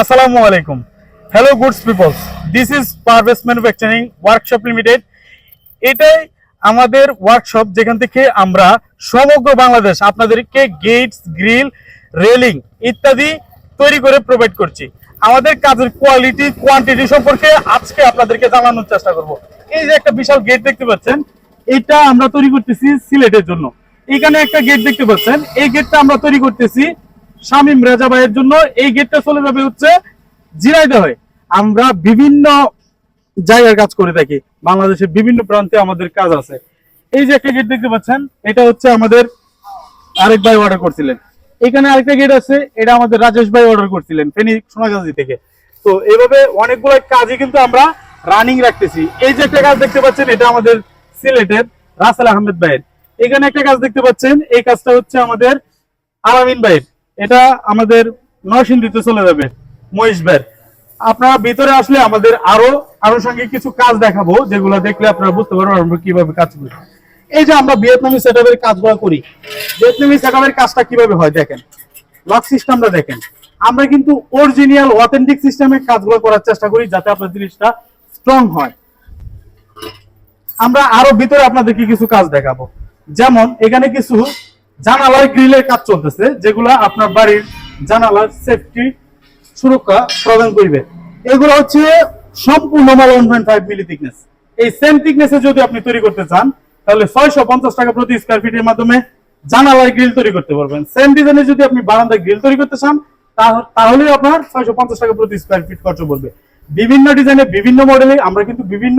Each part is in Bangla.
আসসালামু আলাইকুম hello goods peoples this is Parvez manufacturing workshop limited এটাই আমাদের ওয়ার্কশপ যেখান থেকে আমরা সমগ্র বাংলাদেশ আপনাদেরকে গেটস গ্রিল রেলিং ইত্যাদি তৈরি করে প্রোভাইড করছি। আমাদের কাজের কোয়ালিটি কোয়ান্টিটি সম্পর্কে আজকে আপনাদেরকে জানানোর চেষ্টা করব। এই যে একটা বিশাল গেট দেখতে পাচ্ছেন, এটা আমরা তৈরি করতেছি সিলেটের জন্য। এখানে একটা গেট দেখতে পাচ্ছেন, এই গেটটা আমরা তৈরি করতেছি শামীম রেজা ভাইয়ের জন্য এই গেটটা চলে যাবে হচ্ছে জিরাইতে হয় আমরা বিভিন্ন জায়গার কাজ করে থাকি। বাংলাদেশের বিভিন্ন প্রান্তে আমাদের কাজ আছে। এই যে একটা গেট দেখতে পাচ্ছেন, এটা হচ্ছে আমাদের আরেক ভাই অর্ডার করছিলেন। এখানে আরেকটা গেট আছে, এটা আমাদের রাজেশ ভাই অর্ডার করছিলেন, ফেনী সোনাগাজী থেকে। তো এইভাবে অনেকগুলো কাজই কিন্তু আমরা রানিং রাখতেছি। এই যে একটা কাজ দেখতে পাচ্ছেন, এটা আমাদের সিলেটের রাসেল আহমেদ ভাইয়ের। এখানে একটা কাজ দেখতে পাচ্ছেন, এই কাজটা হচ্ছে আমাদের আলামিন ভাইয়ের। এটা আমাদের নরসিংদীতে চলে যাবে ভাইয়ের আপনারা ভিতরে আসলে আমাদের আরও আনুষঙ্গিক কিছু কাজ দেখাবো, যেগুলো দেখলে আপনারা বুঝতে পারবেন আমরা কীভাবে কাজ করি। এই যে আমরা ভিয়েতনামি সেটআপের কাজগুলো করি ভিয়েতনামি সেটআপের কাজটা কীভাবে হয় দেখেন। লক সিস্টেমটা দেখেন। আমরা কিন্তু অরিজিনাল অথেন্টিক সিস্টেমে কাজগুলো করার চেষ্টা করি যাতে আপনার জিনিসটা স্ট্রং হয়। আমরা আরও ভিতরে আপনাদেরকে কিছু কাজ দেখাবো। যেমন এখানে কিছু জানালার গ্রিলের কাজ চলতেছে, যেগুলো আপনার বাড়ির জানালার সেফটি সুরক্ষা প্রদান করবে। এগুলো হচ্ছে সম্পূর্ণ মাল one point five milli thickness এই সেম থিকনেসে যদি আপনি তৈরি করতে চান, তাহলে ছয়শো পঞ্চাশ টাকা প্রতি স্কোয়ার ফিটের মাধ্যমে জানালার গ্রিল তৈরি করতে পারবেন। সেম ডিজাইনে যদি আপনি বারান্দায় গ্রিল তৈরি করতে চান তাহলে আপনার ছয়শো পঞ্চাশ টাকা প্রতি স্কোয়ার ফিট খরচ পড়বে। বিভিন্ন ডিজাইনে বিভিন্ন মডেলে আমরা কিন্তু বিভিন্ন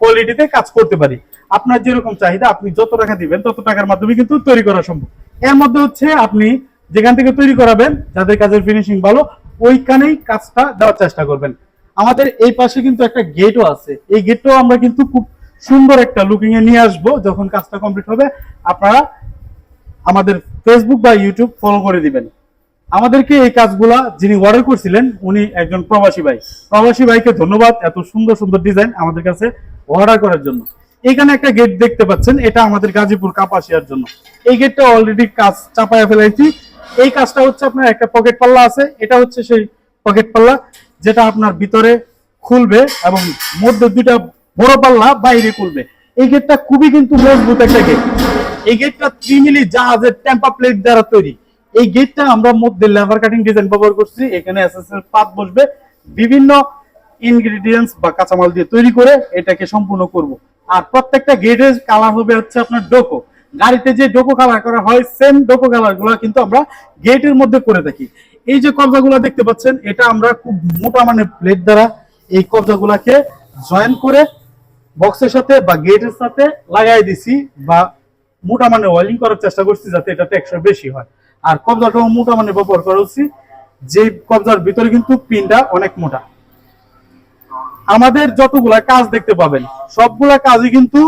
কোয়ালিটিতে কাজ করতে পারি। আপনার যেরকম চাহিদা, আপনি যত টাকা দিবেন, তত টাকার মাধ্যমে কিন্তু তৈরি করা সম্ভব। এর মধ্যে হচ্ছে আপনি যেখান থেকে তৈরি করাবেন, যাদের কাজের ফিনিশিং ভালো, ওইখানেই কাজটা দেওয়ার চেষ্টা করবেন। আমাদের এই পাশে কিন্তু একটা গেটও আছে। এই গেটটাও আমরা কিন্তু খুব সুন্দর একটা লুকিং এ নিয়ে আসব যখন কাজটা কমপ্লিট হবে। আপনারা আমাদের ফেসবুক বা ইউটিউব ফলো করে দিবেন। আমাদেরকে এই কাজগুলা যিনি অর্ডার করছিলেন, উনি একজন প্রবাসী ভাই। প্রবাসী ভাইকে ধন্যবাদ এত সুন্দর সুন্দর ডিজাইন আমাদের কাছে অর্ডার করার জন্য। এখানে একটা গেট দেখতে পাচ্ছেন, এটা আমাদের গাজীপুর কাপাসিয়ার জন্য। এই গেটটা অলরেডি কাজ চাপায় ফেলাইছি। এই কাজটা হচ্ছে আপনার একটা পকেট পাল্লা আছে, এটা হচ্ছে সেই পকেট পাল্লা, যেটা আপনার ভিতরে খুলবে এবং মধ্যে দুইটা বড় পাল্লা বাইরে খুলবে। এই গেটটা খুবই কিন্তু মজবুত একটা গেট এই গেটটা ত্রিমিলি জাহাজের টেম্পা প্লেট দ্বারা তৈরি। এই গেটটা আমরা মধ্যে লেভার কাটিং ডিজাইন ব্যবহার করছি, এখানে এসএসএল পাত বসবে, বিভিন্ন ইনগ্রেডিয়েন্টস বা কাঁচামাল দিয়ে তৈরি করে এটাকে সম্পূর্ণ করব। আর প্রত্যেকটা গেটের কালার হবে হচ্ছে আপনার ডোকো। গাড়িতে যে ডোকো কালার করা হয় সেম ডোকো কালারগুলো কিন্তু আমরা গেটের মধ্যে করে থাকি। এই যে কবজাগুলো দেখতে পাচ্ছেন, এটা আমরা খুব মোটা মানে প্লেট দ্বারা এই কবজাগুলাকে জয়েন করে বক্সের সাথে বা গেটের সাথে লাগাই দিছি বা মোটা মানে ওয়েলিং করার চেষ্টা করছি যাতে এটা টেকসই বেশি হয়। আর কবজাটাও মোটা মানে ব্যবহার করা যে কবজার ভিতরে কিন্তু পিনটা অনেক মোটা। আমাদের যতগুলা কাজ দেখতে পাবেন, সবগুলা কাজই কিন্তু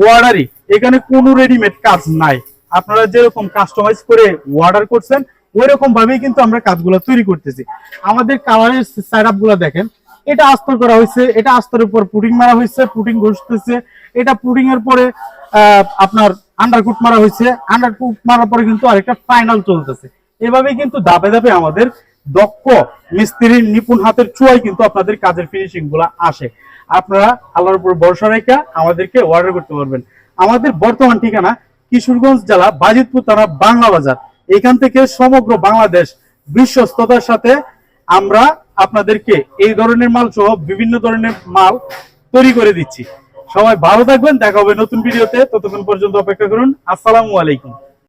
ওয়ার্ডারই এখানে কোনো রেডিমেড কাজ নাই। আপনারা যেরকম কাস্টমাইজ করে অর্ডার করছেন ওই রকম ভাবেই কিন্তু আমরা কাজগুলো তৈরি করতেছি। আমাদের কালারের সাইডগুলা দেখেন। এটা আস্তর করা হয়েছে, এটা আস্তরের উপর পুডিং মারা হয়েছে পুডিং ঘষতেছে। এটা পুডিং এর পরে আপনার আন্ডারকুট মারা হয়েছে। আন্ডারকুট মারার পরে কিন্তু আরেকটা ফাইনাল চলতেছে। এভাবেই কিন্তু ধাপে ধাপে আমাদের দক্ষ মিস্ত্রির নিপুণ হাতের চুয়াই কিন্তু আপনাদের কাজের ফিনিশিংগুলা আসে। আপনারা আল্লাহর উপর ভরসা রেখে আমাদেরকে অর্ডার করতে পারবেন। আমাদের বর্তমান ঠিকানা কিশোরগঞ্জ জেলা বাজিতপুর থানা বাংলা বাজার। এখান থেকে সমগ্র বাংলাদেশ বিশ্বস্ততার সাথে আমরা আপনাদেরকে এই ধরনের মাল সহ বিভিন্ন ধরনের মাল তৈরি করে দিচ্ছি। সবাই ভালো থাকবেন, দেখা হবে নতুন ভিডিওতে। ততক্ষণ পর্যন্ত অপেক্ষা করুন। আসসালামু আলাইকুম।